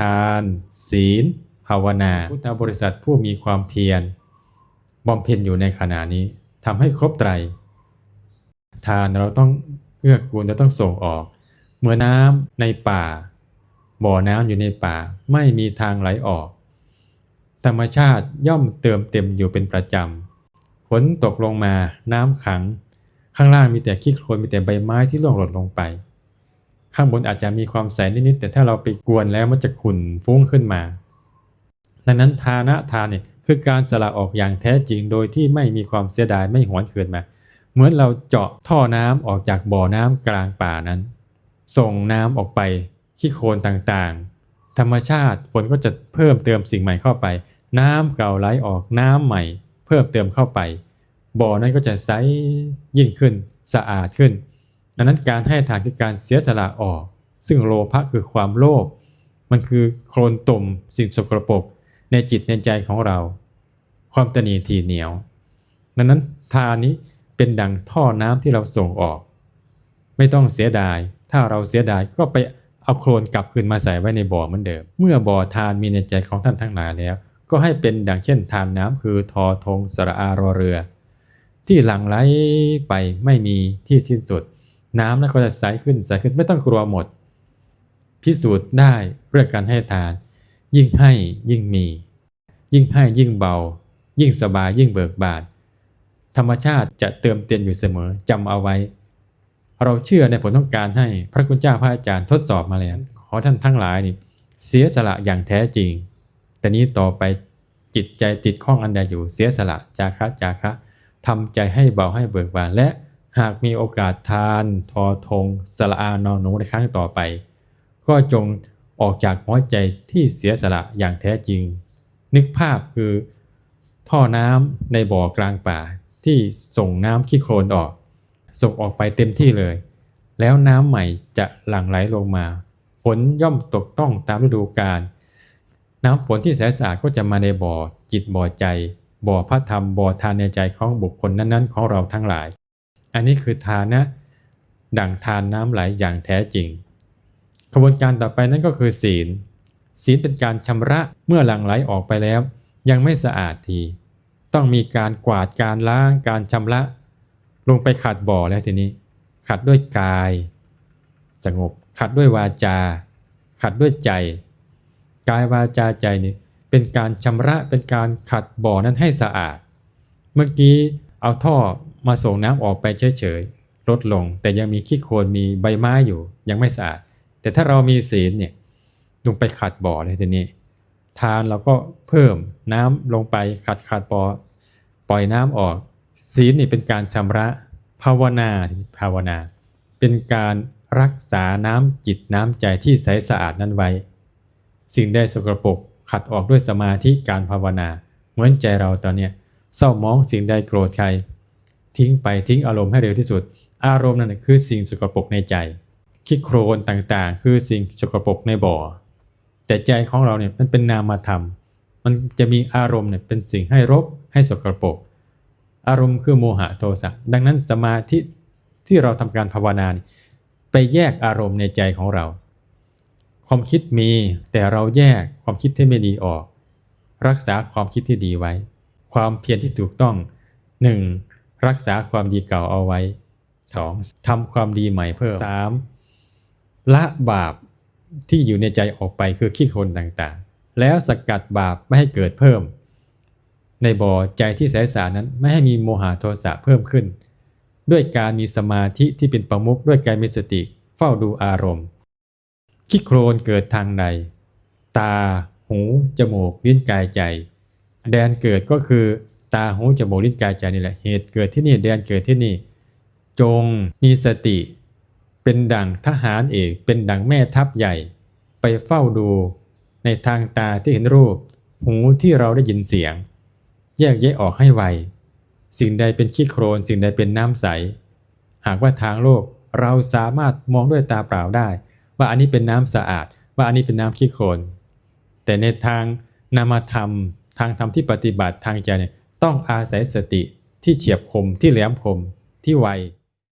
ทาน ศีล ภาวนา พุทธบริษัทผู้มีความเพียรบำเพ็ญอยู่ในขณะนี้ทำให้ครบไตร ทานเราต้องเกื้อกูลเราต้องส่งออกเมื่อน้ำในป่า บ่อน้ำอยู่ในป่า ไม่มีทางไหลออก ธรรมชาติย่อมเติมเต็มอยู่เป็นประจำฝนตกลงมาน้ำขัง ข้างล่างมีแต่ขี้โคลนมีแต่ใบไม้ที่ร่วงหล่นลงไป ข้างบนอาจจะมีความใสนิดๆแต่ถ้าเราไปกวนแล้วมันจะขุ่นฟุ้งขึ้นมา ดังนั้นทานะทานเนี่ยคือการสละออกอย่างแท้จริงโดยที่ไม่มีความเสียดายไม่หวนคืนมา เหมือนเราเจาะท่อน้ำออกจากบ่อน้ำกลางป่านั้น ส่งน้ำออกไปขี้โคลนต่างๆ ธรรมชาติฝนก็จะเพิ่มเติมสิ่งใหม่เข้าไป น้ำเก่าไหลออกน้ำใหม่ เพิ่มเติมเข้าไป บ่อนั้นก็จะใสยิ่งขึ้นสะอาดขึ้น ดังนั้นการให้ทานคือการเสียสละออก ซึ่งโลภะคือความโลภมันคือโคลนตุ่มสิ่งสกรปรกในจิตในใจของเรา ความตนีทีเหนียว ดังนั้นทานนี้เป็นดังท่อน้ำที่เราส่งออก ไม่ต้องเสียดาย ถ้าเราเสียดายก็ไปเอาโคลนกลับคืนมาใส่ไว้ในบ่อเหมือนเดิม เมื่อบ่อทานมีในใจของท่านทั้งหลายแล้ว ก็ให้เป็นดังเช่นทานน้ำคือทอทงสระอารอเรือ ที่หลั่งไหลไปไม่มีที่สิ้นสุด น้ำนั้นก็จะใสขึ้นใสขึ้นไม่ต้องกลัวหมด พิสูจน์ได้เรื่องการให้ทาน ยิ่งให้ยิ่งมี ยิ่งให้ยิ่งเบา ยิ่งสบายยิ่งเบิกบานธรรมชาติจะเติมเต็มอยู่เสมอจำเอาไว้ เราเชื่อในผลของการให้พระคุณเจ้าพระอาจารย์ทดสอบมาแล้วขอท่านทั้งหลายนี่เสียสละอย่างแท้จริง แต่นี้ต่อไปจิตใจติดข้องอันใดอยู่เสียสละจาคะจาคะทำใจให้เบาให้เบิกบานและ หากมีโอกาสทานทอทงสละอานอนหนูในครั้งต่อไป ก็จงออกจากหัวใจที่เสียสละอย่างแท้จริง นึกภาพคือ ท่อน้ำในบ่อกลางป่าที่ส่งน้ำขี้โคลนออก ส่งออกไปเต็มที่เลย แล้วน้ำใหม่จะหลั่งไหลลงมาฝนย่อมตกต้องตามฤดูกาลน้ำฝนที่แสนสะอาดก็จะมาในบ่อจิตบ่อใจ บ่อพระธรรมบ่อทานในใจของบุคคลนั้นๆ ของเราทั้งหลาย อันนี้คือทานะ ดั่งทานน้ำไหลอย่างแท้จริงขบวนการต่อไปนั่นก็คือศีล ศีลเป็นการชำระเมื่อหลั่งไหลออกไปแล้ว ยังไม่สะอาดที ต้องมีการกวาดการล้างการชำระ ลงไปขัดบ่อแล้วทีนี้ ขัดด้วยกาย สงบ ขัดด้วยวาจา ขัดด้วยใจ กายวาจาใจนี่เป็นการชำระเป็นการขัดบ่อนั้นให้สะอาด เมื่อกี้เอาท่อ มาส่งน้ำออกไปเฉยๆ ลดลง แต่ยังมีขี้โคลนมีใบไม้อยู่ ยังไม่สะอาด แต่ถ้าเรามีศีลเนี่ยลงไปขัดบ่อเลยทีนี้ ทานเราก็เพิ่มน้ำลงไปขัดขัดบ่อปล่อยน้ำออก ศีลนี่เป็นการชำระภาวนาภาวนา เป็นการรักษาน้ำจิตน้ำใจที่ใสสะอาดนั้นไว้ สิ่งใดสกรปรกขัดออกด้วยสมาธิการภาวนา เหมือนใจเราตอนเนี้ยเศร้ามองสิ่งใดโกรธใคร ทิ้งไปทิ้งอารมณ์ให้เร็วที่สุด อารมณ์นั่นคือสิ่งสกปรกในใจคิดโครนต่างๆ คือสิ่งสกปรกในบ่อ แต่ใจของเราเนี่ยมันเป็นนามธรรม มันจะมีอารมณ์เนี่ยเป็นสิ่งให้รบให้สกปรก อารมณ์คือโมหะโทสะดังนั้นสมาธิที่เราทำการภาวนานไปแยกอารมณ์ในใจของเรา ความคิดมีแต่เราแยกความคิดที่ไม่ดีออก รักษาความคิดที่ดีไว้ ความเพียรที่ถูกต้อง 1. รักษาความดีเก่าเอาไว้ 2. ทำความดีใหม่เพิ่ม 3. ละบาปที่อยู่ในใจออกไปคือขี้โคลนต่างๆ แล้วสกัดบาปไม่ให้เกิดเพิ่ม ในบ่อใจที่แสสานั้นไม่ให้มีโมหะโทสะเพิ่มขึ้น ด้วยการมีสมาธิที่เป็นประมุขด้วยการมีสติเฝ้าดูอารมณ์ขี้โคลนเกิดทางใด ตา หู จมูกลิ้นกายใจ แดนเกิดก็คือ ตาหูจมูกลิ้นกายใจนี่แหละ เหตุเกิดที่นี่แดนเกิดที่นี่ จงมีสติ เป็นดั่งทหารเอก เป็นดั่งแม่ทัพใหญ่ ไปเฝ้าดู ในทางตาที่เห็นรูป หูที่เราได้ยินเสียง แยกแยะออกให้ไว สิ่งใดเป็นขี้โครน สิ่งใดเป็นน้ำใส หากว่าทางโลกเราสามารถมองด้วยตาเปล่าได้ ว่าอันนี้เป็นน้ำสะอาด ว่าอันนี้เป็นน้ำขี้โคลนแต่ในทางนามธรรม ทางธรรมที่ปฏิบัติทางใจเนี่ย ต้องอาศัยสติที่เฉียบคมที่แหลมคมที่ไว